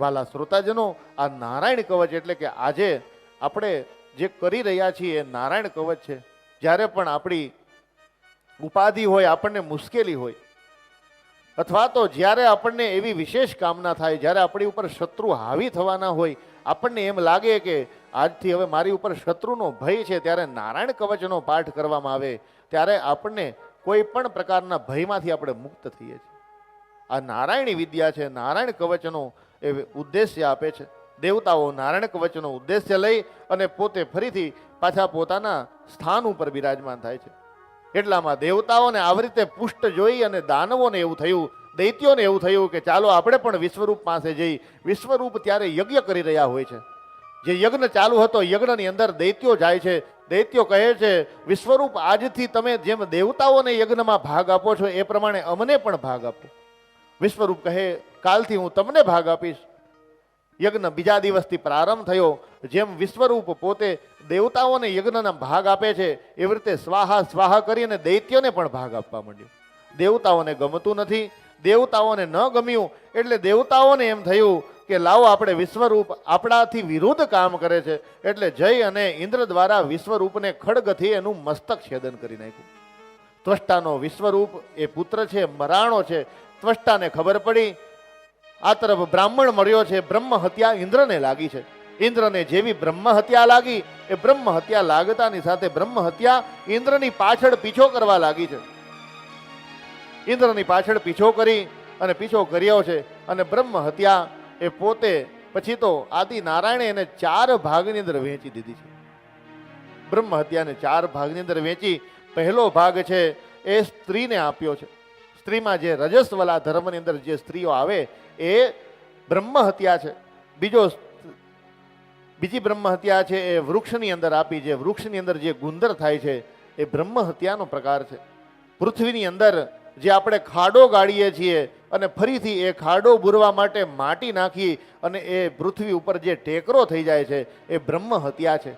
વાલા શ્રોતાજનો આ નારાયણ કવચ એટલે કે આજે આપણે જે કરી રહ્યા છીએ એ નારાયણ કવચ છે. જ્યારે પણ આપણી ઉપાધિ હોય, આપણને મુશ્કેલી હોય, અથવા તો જ્યારે આપણને એવી વિશેષ કામના થાય, જ્યારે આપણી ઉપર શત્રુ હાવી થવાના હોય, આપણને એમ લાગે કે આજથી હવે મારી ઉપર શત્રુનો ભય છે, ત્યારે નારાયણ કવચનો પાઠ કરવામાં આવે, ત્યારે આપણને કોઈ પણ પ્રકારના ભયમાંથી આપણે મુક્ત થઈએ છીએ. આ નારાયણી વિદ્યા છે, નારાયણ કવચનો એ ઉદ્દેશ્ય આપે છે. દેવતાઓ નારાયણ કવચનો ઉદ્દેશ્ય લઈ અને પોતે ફરીથી પાછા પોતાના સ્થાન ઉપર બિરાજમાન થાય છે. એટલામાં દેવતાઓને આવી રીતે પુષ્ટ જોઈ અને દાનવોને એવું થયું, દૈત્યોને એવું થયું કે ચાલો આપણે પણ વિશ્વરૂપ પાસે જઈ વિશ્વરૂપ ત્યારે યજ્ઞ કરી રહ્યા હોય છે. જે યજ્ઞ ચાલુ હતો, યજ્ઞની અંદર દૈત્યો જાય છે. દૈત્યો કહે છે, વિશ્વરૂપ આજથી તમે જેમ દેવતાઓને યજ્ઞમાં ભાગ આપો છો, એ પ્રમાણે અમને પણ ભાગ આપો. વિશ્વરૂપ કહે, કાલથી હું તમને ભાગ આપીશ. યજ્ઞ બીજા દિવસથી પ્રારંભ થયો. જેમ વિશ્વરૂપ પોતે દેવતાઓને યજ્ઞના ભાગ આપે છે, એવી રીતે સ્વાહા સ્વાહા કરીને દૈત્યોને પણ ભાગ આપવા માંડ્યો. દેવતાઓને ગમતું નથી, દેવતાઓને ન ગમ્યું, એટલે દેવતાઓને એમ થયું કે, લાવો, આપણે વિશ્વરૂપ આપણાથી વિરુદ્ધ કામ કરે છે. એટલે જય અને ઇન્દ્ર દ્વારા વિશ્વરૂપને ખડગથી એનું મસ્તક છેદન કરી નાખ્યું. ત્વષ્ટાનો વિશ્વરૂપ એ પુત્ર છે, મરાણો છે ત્વષ્ટાને ખબર પડી. આ તરફ બ્રાહ્મણ મળ્યો છે. બ્રહ્મ હત્યા ઇન્દ્રને લાગી છે. ઇન્દ્રને જેવી બ્રહ્મ હત્યા લાગી, એ બ્રહ્મ હત્યા લાગતાની સાથે બ્રહ્મ હત્યા ઇન્દ્રની પાછળ પીછો કરવા લાગી છે. ઇન્દ્રની પાછળ પીછો કરી અને પીછો કર્યો છે અને બ્રહ્મ હત્યા એ પોતે પછી તો આદિ નારાયણે એને ચાર ભાગની અંદર વહેંચી દીધી છે. બ્રહ્મ હત્યાને ચાર ભાગની અંદર વહેંચી પહેલો ભાગ છે એ સ્ત્રીને આપ્યો છે. સ્ત્રીમાં જે રજસ્વલા ધર્મની અંદર જે સ્ત્રીઓ આવે, એ બ્રહ્મ હત્યા છે. બીજો બીજી બ્રહ્મ હત્યા છે એ વૃક્ષની અંદર આપી જે વૃક્ષની અંદર જે ગુંદર થાય છે, એ બ્રહ્મ હત્યાનો પ્રકાર છે. પૃથ્વીની અંદર જે આપણે ખાડો ગાળીએ છીએ અને ફરીથી એ ખાડો બુરવા માટે માટી નાખી અને એ પૃથ્વી ઉપર જે ટેકરો થઈ જાય છે, એ બ્રહ્મ હત્યા છે.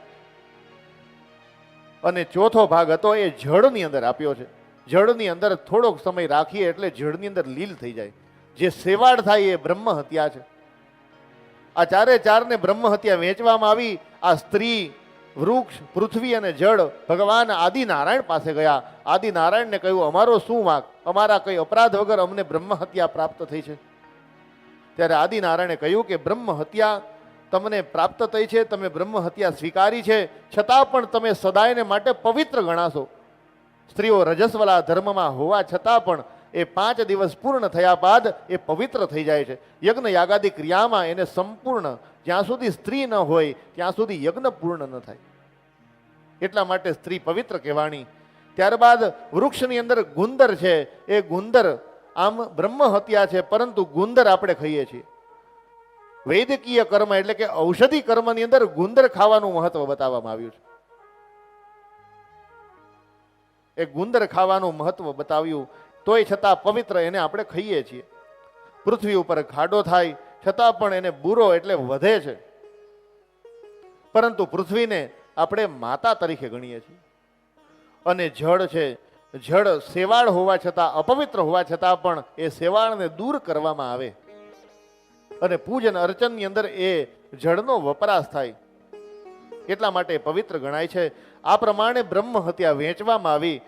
અને ચોથો ભાગ હતો એ જળની અંદર આપ્યો છે. જળની અંદર થોડોક સમય રાખીએ એટલે જળની અંદર લીલ થઈ જાય. જે સેવાડ થાય એ બ્રહ્મ હત્યા છે. આ ચારે ચારને બ્રહ્મ હત્યા વેચવામાં આવી, આ સ્ત્રી, વૃક્ષ, પૃથ્વી અને જળ ભગવાન આદિનારાયણ પાસે ગયા. આદિનારાયણને કહ્યું, અમારો શું વાંક? અમારા કઈ અપરાધ વગર અમને બ્રહ્મ હત્યા પ્રાપ્ત થઈ છે. ત્યારે આદિનારાયણે કહ્યું કે, બ્રહ્મ હત્યા તમને પ્રાપ્ત થઈ છે, તમે બ્રહ્મ હત્યા સ્વીકારી છે. છતાં પણ તમે સદાયને માટે પવિત્ર ગણાશો. સ્ત્રીઓ રજસ્વલા ધર્મમાં હોવા છતાં પણ એ પાંચ દિવસ પૂર્ણ થયા બાદ એ પવિત્ર થઈ જાય છે. યજ્ઞ યાગાદી ક્રિયામાં એને સંપૂર્ણ, જ્યાં સુધી સ્ત્રી ન હોય, ત્યાં સુધી યજ્ઞ પૂર્ણ ન થાય. એટલા માટે સ્ત્રી પવિત્ર કહેવાણી. ત્યારબાદ વૃક્ષની અંદર ગુંદર છે. એ ગુંદર આમ બ્રહ્મ હત્યા છે, પરંતુ ગુંદર આપણે ખાઈએ છીએ. વૈદકીય કર્મ એટલે કે ઔષધિ કર્મની અંદર ગુંદર ખાવાનું મહત્વ બતાવવામાં આવ્યું છે. એ ગુંદર ખાવાનું મહત્વ બતાવ્યું, તોય છતાં પવિત્ર એને આપણે ખાઈએ છીએ. પૃથ્વી ઉપર ખાડો થાય, છતાં પણ એને બુરો એટલે વધે છે. પરંતુ પૃથ્વીને આપણે માતા તરીકે ગણીએ છીએ. અને જળ છે, જળ સેવાળ હોવા છતાં, અપવિત્ર હોવા છતાં પણ એ સેવાળને દૂર કરવામાં આવે. અને પૂજન અર્ચનની અંદર એ જળનો વપરાશ થાય. એટલા માટે પવિત્ર ગણાય છે. આ પ્રમાણે બ્રહ્મ હત્યા વેચવામાં આવી.